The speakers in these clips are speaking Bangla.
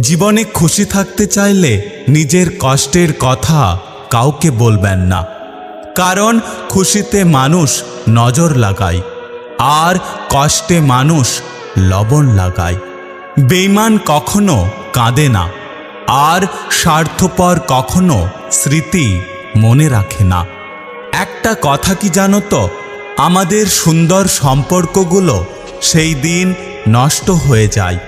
জীবনে খুশি থাকতে চাইলে নিজের কষ্টের কথা কাউকে বলবেন না। কারণ খুশিতে মানুষ নজর লাগায়, আর কষ্টে মানুষ লবণ লাগায়। বেইমান কখনো কাঁদে না, আর স্বার্থপর কখনো স্মৃতি মনে রাখে না। একটা কথা কি জানো তো, আমাদের সুন্দর সম্পর্কগুলো সেই দিন নষ্ট হয়ে যায়।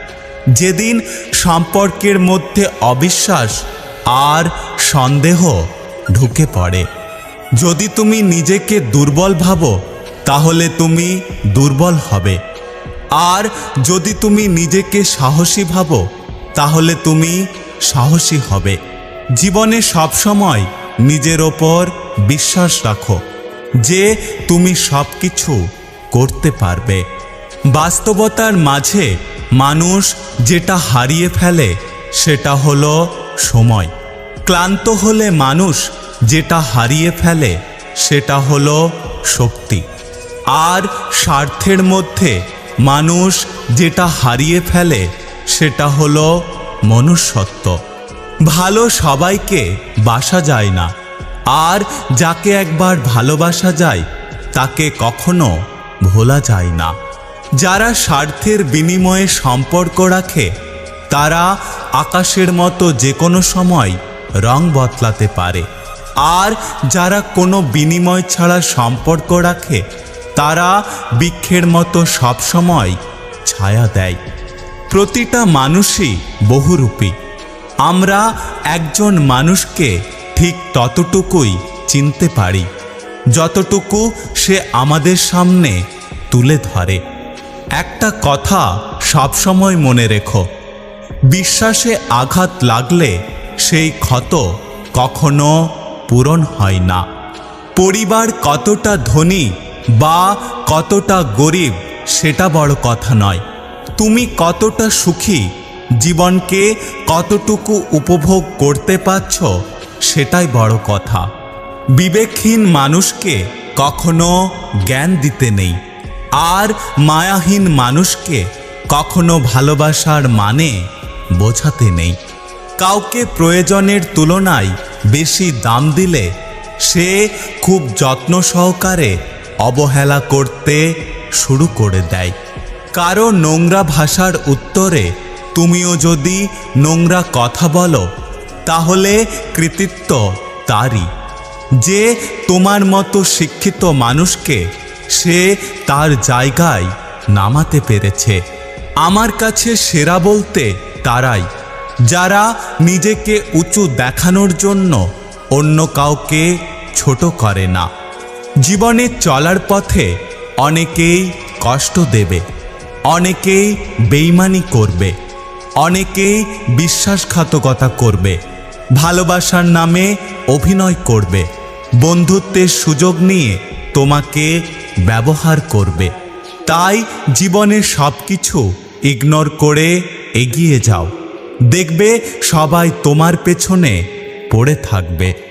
যেদিন সম্পর্কের মধ্যে অবিশ্বাস আর সন্দেহ ঢুকে পড়ে। যদি তুমি নিজেকে দুর্বল ভাবো, তাহলে তুমি দুর্বল হবে। আর যদি তুমি নিজেকে সাহসী ভাবো, তাহলে তুমি সাহসী হবে। জীবনে সবসময় নিজের ওপর বিশ্বাস রাখো যে তুমি সব কিছু করতে পারবে। বাস্তবতার মাঝে মানুষ যেটা হারিয়ে ফেলে, সেটা হলো সময়। ক্লান্ত হলে মানুষ যেটা হারিয়ে ফেলে, সেটা হলো শক্তি। আর স্বার্থের মধ্যে মানুষ যেটা হারিয়ে ফেলে, সেটা হলো মনুষ্যত্ব। ভালো সবাইকে বাসা যায় না। আর যাকে একবার ভালোবাসা যায়, তাকে কখনো ভোলা যায় না। যারা স্বার্থের বিনিময়ে সম্পর্ক রাখে, তারা আকাশের মতো যে কোনো সময় রং বদলাতে পারে। আর যারা কোনো বিনিময় ছাড়া সম্পর্ক রাখে, তারা বৃক্ষের মতো সবসময় ছায়া দেয়। প্রতিটা মানুষই বহুরূপী। আমরা একজন মানুষকে ঠিক ততটুকুই চিনতে পারি, যতটুকু সে আমাদের সামনে তুলে ধরে। একটা কথা সবসময় মনে রেখো। বিশ্বাসে আঘাত লাগলে সেই ক্ষত কখনো পূরণ হয় না। পরিবার কতটা ধনী বা কতটা গরিব সেটা বড় কথা নয়। তুমি কতটা সুখী, জীবনকে কতটুকু উপভোগ করতে পারছ সেটাই বড় কথা। বিবেকহীন মানুষকে কখনো জ্ঞান দিতে নেই। আর মায়াহীন মানুষকে কখনো ভালোবাসার মানে বোঝাতে নেই। কাউকে প্রয়োজনের তুলনায় বেশি দাম দিলে সে খুব যত্ন সহকারে অবহেলা করতে শুরু করে দেয়। কারও নোংরা ভাষার উত্তরে, তুমিও যদি নোংরা কথা বলো, তাহলে কৃতিত্ব তারই। যে তোমার মতো শিক্ষিত মানুষকে সে তার জায়গায় নামাতে পেরেছে। আমার কাছে সেরা বলতে তারাই, যারা নিজেকে উঁচু দেখানোর জন্য অন্য কাউকে ছোট করে না। জীবনে চলার পথে অনেকেই কষ্ট দেবে, অনেকেই বেইমানি করবে, অনেকেই বিশ্বাসঘাতকতা করবে, ভালোবাসার নামে অভিনয় করবে। বন্ধুত্বের সুযোগ নিয়ে তোমাকে ব্যবহার করবে। তাই জীবনের সব কিছু ইগনোর করে এগিয়ে যাও। দেখবে সবাই তোমার পেছনে পড়ে থাকবে।